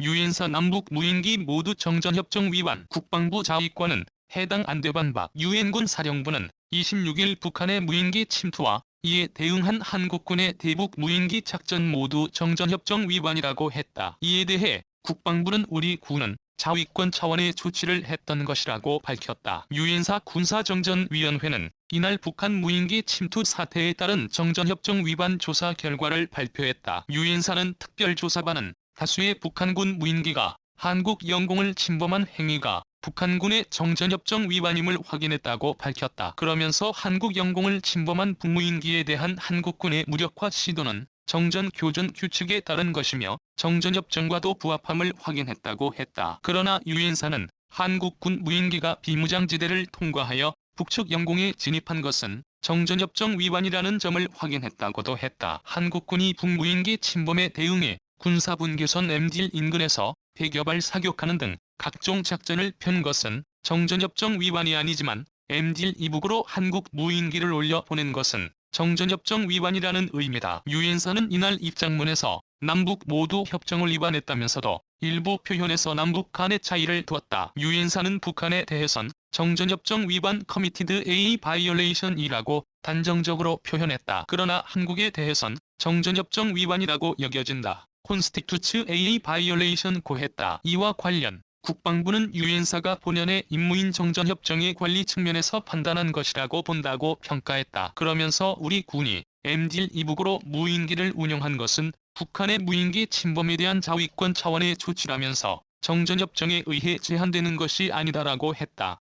유엔사 남북 무인기 모두 정전협정 위반 국방부 자위권은 해당 안되반 박 유엔군 사령부는 26일 북한의 무인기 침투와 이에 대응한 한국군의 대북 무인기 작전 모두 정전협정 위반이라고 했다. 이에 대해 국방부는 우리 군은 자위권 차원의 조치를 했던 것이라고 밝혔다. 유엔사 군사정전위원회는 이날 북한 무인기 침투 사태에 따른 정전협정 위반 조사 결과를 발표했다. 유엔사는 특별조사반은 다수의 북한군 무인기가 한국 영공을 침범한 행위가 북한군의 정전협정 위반임을 확인했다고 밝혔다. 그러면서 한국 영공을 침범한 북무인기에 대한 한국군의 무력화 시도는 정전 교전 규칙에 따른 것이며 정전협정과도 부합함을 확인했다고 했다. 그러나 유엔사는 한국군 무인기가 비무장지대를 통과하여 북측 영공에 진입한 것은 정전협정 위반이라는 점을 확인했다고도 했다. 한국군이 북무인기 침범에 대응해 군사분계선 MDL 인근에서 100여 발 사격하는 등 각종 작전을 편 것은 정전협정 위반이 아니지만 MDL 이북으로 한국 무인기를 올려 보낸 것은 정전협정 위반이라는 의미다. 유엔사는 이날 입장문에서 남북 모두 협정을 위반했다면서도 일부 표현에서 남북 간의 차이를 두었다. 유엔사는 북한에 대해선 정전협정 위반 커미티드 A 바이올레이션이라고 단정적으로 표현했다. 그러나 한국에 대해선 정전협정 위반이라고 여겨진다. 콘스티투츠 A 바이올레이션 고했다. 이와 관련 국방부는 유엔사가 본연의 임무인 정전협정의 관리 측면에서 판단한 것이라고 본다고 평가했다. 그러면서 우리 군이 MDL 이북으로 무인기를 운영한 것은 북한의 무인기 침범에 대한 자위권 차원의 조치라면서 정전협정에 의해 제한되는 것이 아니다라고 했다.